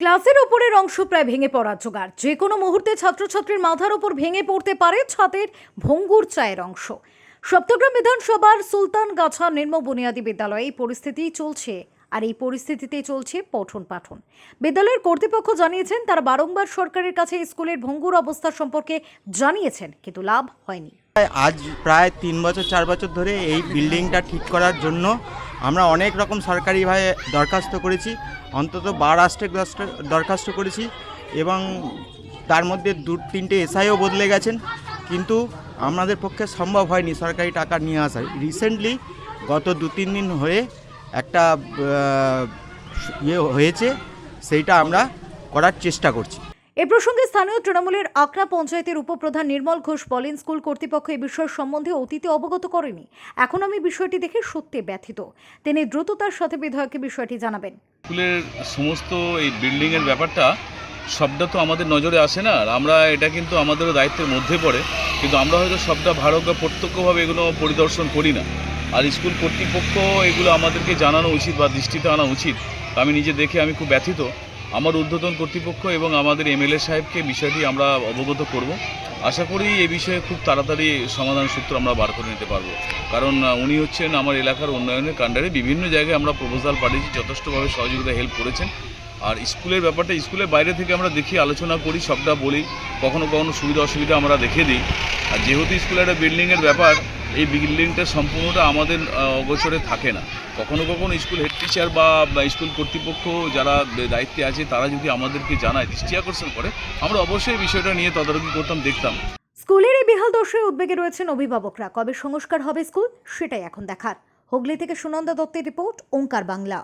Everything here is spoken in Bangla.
ক্লাসের ওপরের অংশ প্রায় ভেঙে পড়ার জোগাড়। যে কোনো মুহূর্তে ছাত্রছাত্রীর মাথার ওপর ভেঙে পড়তে পারে ছাদের ভঙ্গুর চায়ের অংশ। সপ্তগ্রাম বিধানসভার সুলতান গাছা নিম্ন বুনিয়াদী বিদ্যালয়ে এই পরিস্থিতি চলছে। আর এই পরিস্থিতিতে চলছে পঠন পাঠন বিদ্যালয়ের কর্তৃপক্ষ জানিয়েছেন, তারা বারংবার সরকারের কাছে স্কুলের ভঙ্গুর অবস্থা সম্পর্কে জানিয়েছেন, কিন্তু লাভ হয়নি। আজ প্রায় তিন বছর, চার বছর ধরে এই বিল্ডিংটা ঠিক করার জন্য আমরা অনেক রকম সরকারিভাবে দরখাস্ত করেছি, অন্তত বার আসতে দরখাস্ত করেছি এবং তার মধ্যে দু, তিনটে এসআইও বদলে গেছেন, কিন্তু আমাদের পক্ষে সম্ভব হয়নি সরকারি টাকা নিয়ে আসা রিসেন্টলি গত দু, তিন দিন হয়ে একটা ইয়ে হয়েছে সেইটা আমরা করার চেষ্টা করছি। এ প্রসঙ্গে স্থানীয় তৃণমূলের আকরা পঞ্চায়েতের উপপ্রধান নির্মল ঘোষ বলেন স্কুল কর্তৃপক্ষ এই বিষয় সম্বন্ধে অতীতে অবগত করেনি। এখন আমি বিষয়টি দেখে সত্যি ব্যথিত। তিনি দ্রুততার সাথে বিধায়ককে বিষয়টি জানাবেন। স্কুলের সমস্ত এই বিল্ডিংয়ের ব্যাপারটা সবটা তো আমাদের নজরে আসে না আর আমরা এটা কিন্তু আমাদেরও দায়িত্বের মধ্যে পড়ে। কিন্তু আমরা হয়তো সবটা ভারত বা প্রত্যক্ষভাবে এগুলো পরিদর্শন করি না। আর স্কুল কর্তৃপক্ষ এগুলো আমাদেরকে জানানো উচিত বা দৃষ্টিতে আনা উচিত। আমি নিজে দেখে আমি খুব ব্যথিত। আমার ঊর্ধ্বতন কর্তৃপক্ষ এবং আমাদের এমএলএ সাহেবকে বিষয়টি আমরা অবগত করব। আশা করি এই বিষয়ে খুব তাড়াতাড়ি সমাধান সূত্র আমরা বার করে নিতে পারব। কারণ উনি হচ্ছেন আমার এলাকার উন্নয়নের কাণ্ডারে। বিভিন্ন জায়গায় আমরা প্রপোজাল পাঠিয়েছি, যথেষ্টভাবে সহযোগিতা, হেল্প করেছেন। আর স্কুলের ব্যাপারটা, স্কুলের বাইরে থেকে আমরা দেখি, আলোচনা করি, সবটা বলি। কখনো কখনো সুবিধা, অসুবিধা আমরা দেখে দিই। আর যেহেতু স্কুলের একটা বিল্ডিংয়ের ব্যাপার এই বিল্ডিংটা সম্পূর্ণটা আমাদের অগোচরে থাকে না। কখনো কখনো স্কুল হেড টিচার বা স্কুল কর্তৃপক্ষ যারা দায়িত্বে আছে, তারা যদি আমাদেরকে জানায়, দৃষ্টি আকর্ষণ করে, আমরা অবশ্যই বিষয়টা নিয়ে তদারকি করতাম, দেখতাম। স্কুলের এই বেহাল দর্শে উদ্বেগে রয়েছেন অভিভাবকরা। কবে সংস্কার হবে স্কুল, সেটাই এখন দেখার। হুগলি থেকে সুনন্দা দত্তের রিপোর্ট, ওঙ্কার বাংলা।